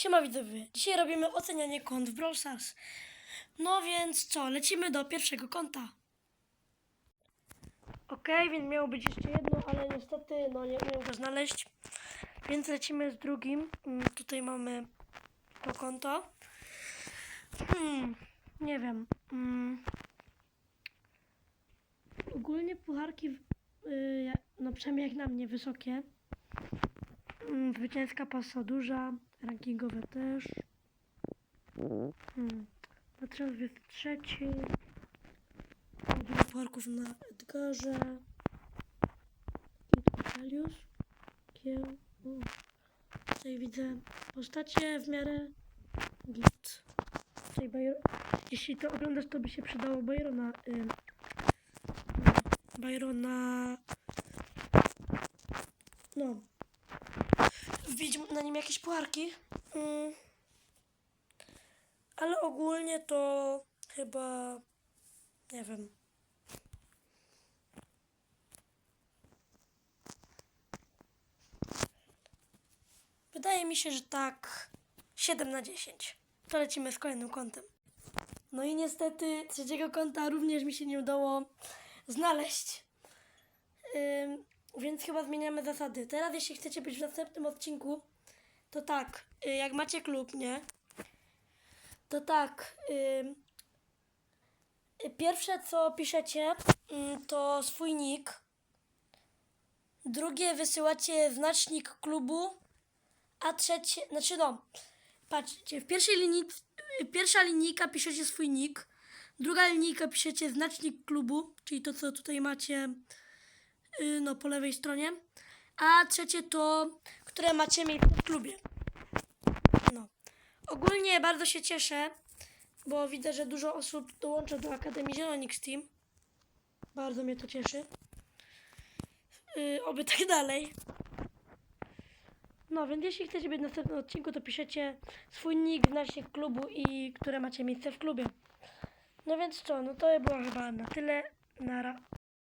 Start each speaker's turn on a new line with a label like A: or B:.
A: Siema widzowie, dzisiaj robimy ocenianie kont w Brawl Stars. No więc co, lecimy do pierwszego konta. Okej, więc miało być jeszcze jedno, ale niestety no nie umiem go znaleźć. Więc lecimy z drugim. Mm, Tutaj mamy to konto. Hmm, nie wiem. Mm. Ogólnie pucharki, y, jak- no przynajmniej jak na mnie, wysokie. Mm, Zwycięska pasa duża, rankingowe też. Hmm. Teraz jest trzeci. Dużo pucharków na Edgarze. Kitalius. Kieł. O. Tutaj widzę postacie w miarę git. Tutaj Bajer... Jeśli to oglądasz, to by się przydało Byrona. Y... Byrona. No. Widź na nim jakieś pucharki. Mm. Ale ogólnie to chyba. Nie wiem. Wydaje mi się, że tak 7 na 10. To lecimy z kolejnym kątem. No i niestety trzeciego kąta również mi się nie udało znaleźć. Ym, więc chyba zmieniamy zasady. Teraz jeśli chcecie być w następnym odcinku, to tak, y, jak macie klub, nie? To tak, ym, y, pierwsze co piszecie, ym, to swój nick. Drugie wysyłacie znacznik klubu, a trzecie, znaczy no, patrzcie, w pierwszej linii, pierwsza linijka piszecie swój nick, druga linijka piszecie znacznik klubu, czyli to co tutaj macie no, po lewej stronie, a trzecie to, które macie miejsce w klubie. No. Ogólnie bardzo się cieszę, bo widzę, że dużo osób dołącza do Akademii Zielonix Team. Bardzo mnie to cieszy. Yy, oby tak dalej. No, więc jeśli chcecie być w następnym odcinku, to piszecie swój nick, znacznik klubu i które macie miejsce w klubie. No więc co, no to było chyba na tyle. Nara.